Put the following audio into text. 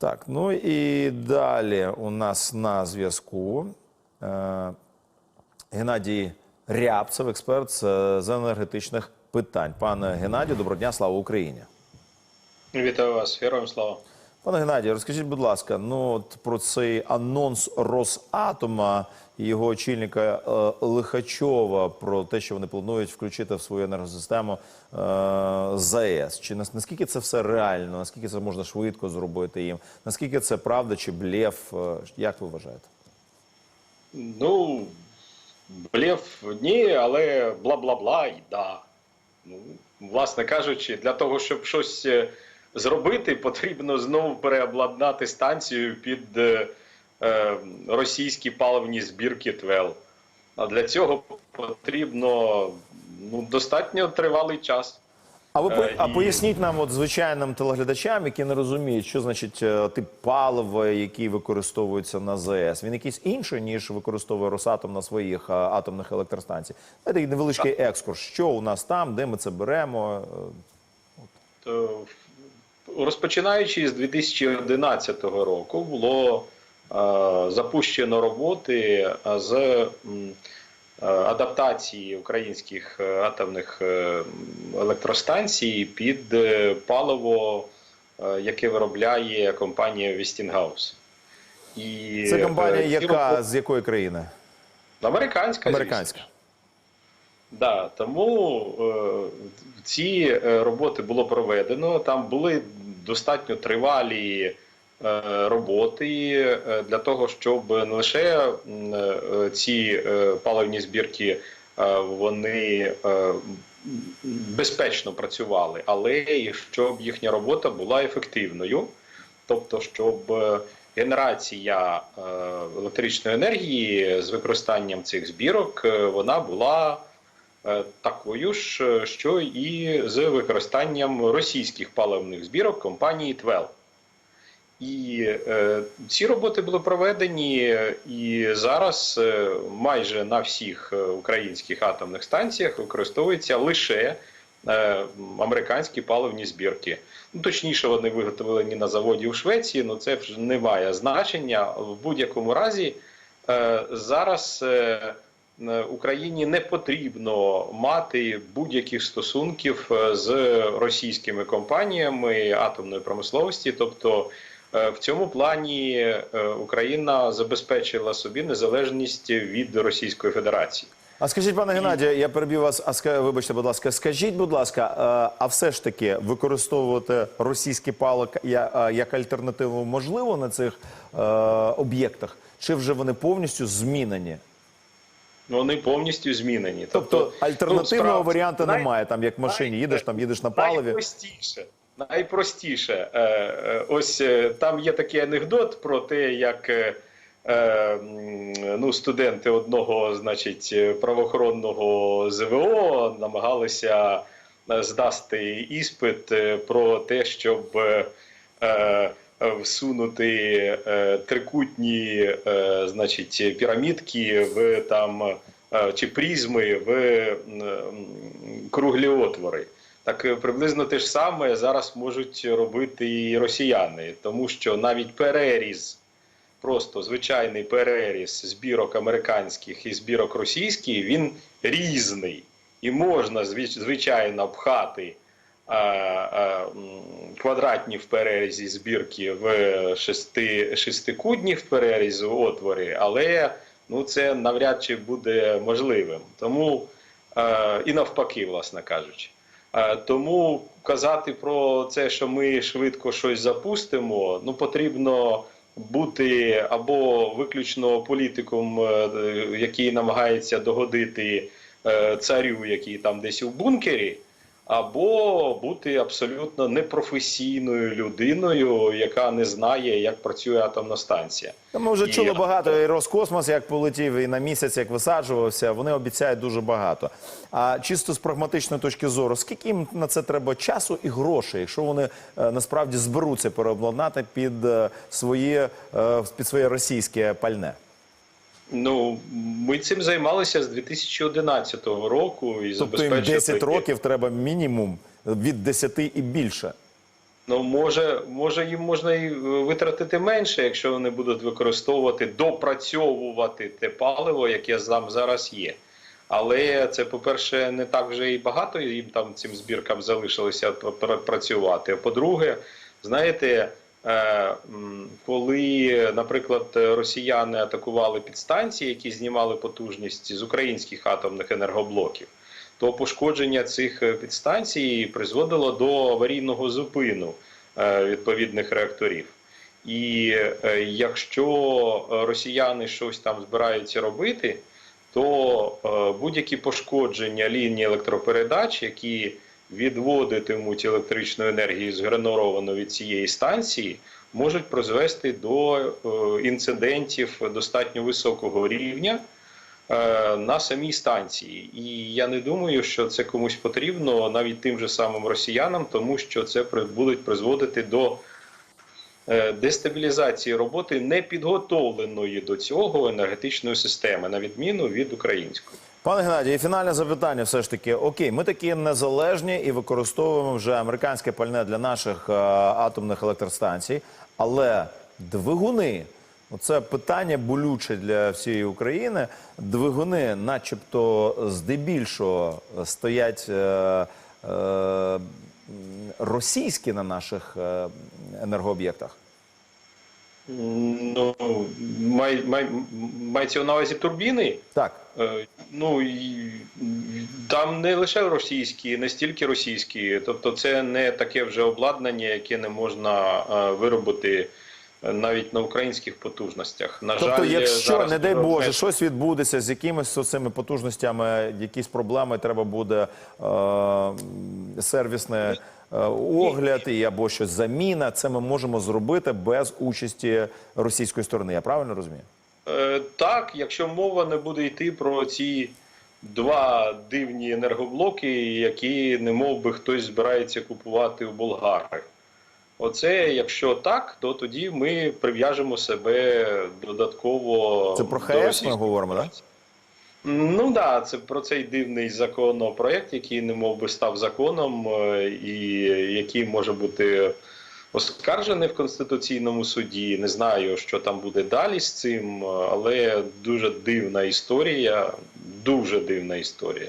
Так, ну і далі у нас на зв'язку е, Геннадій Рябцев, експерт з, з енергетичних питань. Пане Геннадію, доброго дня, слава Україні. Вітаю вас, героям слава. Пане Геннадію, розкажіть, будь ласка, ну от про цей анонс Росатома і його очільника е, Лихачова про те, що вони планують включити в свою енергосистему е, ЗАЕС. Чи нас- наскільки це все реально? Наскільки це можна швидко зробити їм? Наскільки це правда чи блєф? Е, Як ви вважаєте? Ну, блєв ні, але бла-бла-бла і да. Ну, власне кажучи, для того, щоб щось е, зробити, потрібно знову переобладнати станцію під е, е, російські паливні збірки ТВЕЛ. А для цього потрібно ну, достатньо тривалий час. А ви Е, а поясніть нам, от звичайним телеглядачам, які не розуміють, що значить е, тип палива, який використовується на ЗАЕС. Він якийсь інший, ніж використовує Росатом на своїх атомних електростанціях. Дайте невеличкий екскурс. Що у нас там, де ми це беремо? То, в- розпочинаючи з 2011 року було е, запущено роботи е, з е, адаптації українських атомних електростанцій під паливо, е, яке виробляє компанія Westinghouse. І, Це компанія, е, яка роботи- з якої країни? Американська. звісно. Американська. Да, тому е, ці роботи було проведено. Там були достатньо тривалі е, роботи е, для того, щоб не лише е, ці паливні збірки вони безпечно працювали, але і щоб їхня робота була ефективною, тобто, щоб генерація електричної енергії з використанням цих збірок вона була такою ж, е, що і з використанням російських паливних збірок компанії ТВЕЛ. І е, ці роботи були проведені, е, і зараз е, майже на всіх е, українських атомних станціях використовуються лише е, американські паливні збірки. Ну, точніше, вони виготовлені на заводі у Швеції, але це вже не має значення. В будь-якому разі е, зараз е, е, Україні не потрібно мати будь-яких стосунків е, з російськими компаніями атомної промисловості. Тобто е, в цьому плані е, Україна забезпечила собі незалежність від Російської Федерації. А скажіть, пане Геннадію, я перебив вас, а ска- вибачте, будь ласка, скажіть, будь ласка, е, а все ж таки використовувати російський палок е, як альтернативу можливо на цих е, об'єктах? Чи вже вони повністю змінені? Вони повністю змінені. Тобто альтернативного справді, варіанту най- немає. Там як в машині най- їдеш, там їдеш на паливі. Найпростіше. Найпростіше. Е, е, ось е, там є такий анекдот про те, як ну, студенти одного, значить, правоохоронного ЗВО намагалися здасти іспит про те, щоб всунути е, трикутні, е, значить, пірамідки в там е, чи призми в круглі отвори. Так е, приблизно те ж саме зараз можуть робити і росіяни, тому що навіть переріз, просто звичайний переріз збірок американських і збірок російських, він різний. І можна звичайно пхати квадратні в перерізі збірки в шести, шестикутні в перерізі отвори, але ну, це навряд чи буде можливим. Тому е, і навпаки, власне кажучи. Е, Тому казати про це, що ми швидко щось запустимо, ну потрібно бути або виключно політиком, е, який намагається догодити е, царю, який там десь у бункері, або бути абсолютно непрофесійною людиною, яка не знає, як працює атомна станція. Ми вже І- чули багато і Роскосмос, як полетів, і на місяць, як висаджувався. Вони обіцяють дуже багато. А чисто з прагматичної точки зору, скільки їм на це треба часу і грошей, якщо вони е, насправді зберуться переобладнати під е, своє е, під своє російське пальне? Ну, ми цим займалися з 2011 року і Тобто їм забезпечили 10 років треба мінімум від 10 і більше. Ну, може, може, їм можна і е, витратити менше, якщо вони будуть використовувати, допрацьовувати те паливо, яке там зараз є. Але це, по-перше, не так вже і багато їм там цим збіркам залишилося працювати. А по-друге, знаєте, е, м, коли, наприклад, росіяни атакували підстанції, які знімали потужність з українських атомних енергоблоків, то пошкодження цих підстанцій призводило до аварійного зупину е, відповідних реакторів. І е, якщо росіяни щось там збираються робити, то е, будь-які пошкодження лінії електропередач, які відводитимуть електричну енергію згенеровану від цієї станції, можуть призвести до е, інцидентів достатньо високого рівня е, на самій станції. І я не думаю, що це комусь потрібно, навіть тим же самим росіянам, тому що це будуть призводити до е, дестабілізації роботи непідготовленої до цього енергетичної системи, на відміну від української. Пане Геннадію, і фінальне запитання все ж таки. Окей, ми такі незалежні і використовуємо вже американське пальне для наших е, атомних електростанцій, але двигуни. Це питання болюче для всієї України. Двигуни, начебто, здебільшого стоять е, е, російські на наших е, енергооб'єктах. Ну, май, май, мається на увазі турбіни. Так. Е, Ну і там не лише російські, не стільки російські. Тобто, це не таке вже обладнання, яке не можна е, виробити е, навіть на українських потужностях. На Тобто, жаль, якщо, зараз не дай Боже, щось відбудеться з якимись цими потужностями, якісь проблеми, треба буде е, сервісний е, огляд і або щось заміна, це ми можемо зробити без участі російської сторони. Я правильно розумію? Е, Так, якщо мова не буде йти про ці два дивні енергоблоки, які не мов би хтось збирається купувати у болгари. Оце, якщо так, то тоді ми прив'яжемо себе додатково. Це про до ХС ми говоримо, так? Федерації. Ну да, це про цей дивний законопроект, який не мов би став законом, е, і який може бути оскаржений в Конституційному суді. Не знаю, що там буде далі з цим, але дуже дивна історія. Дуже дивна історія.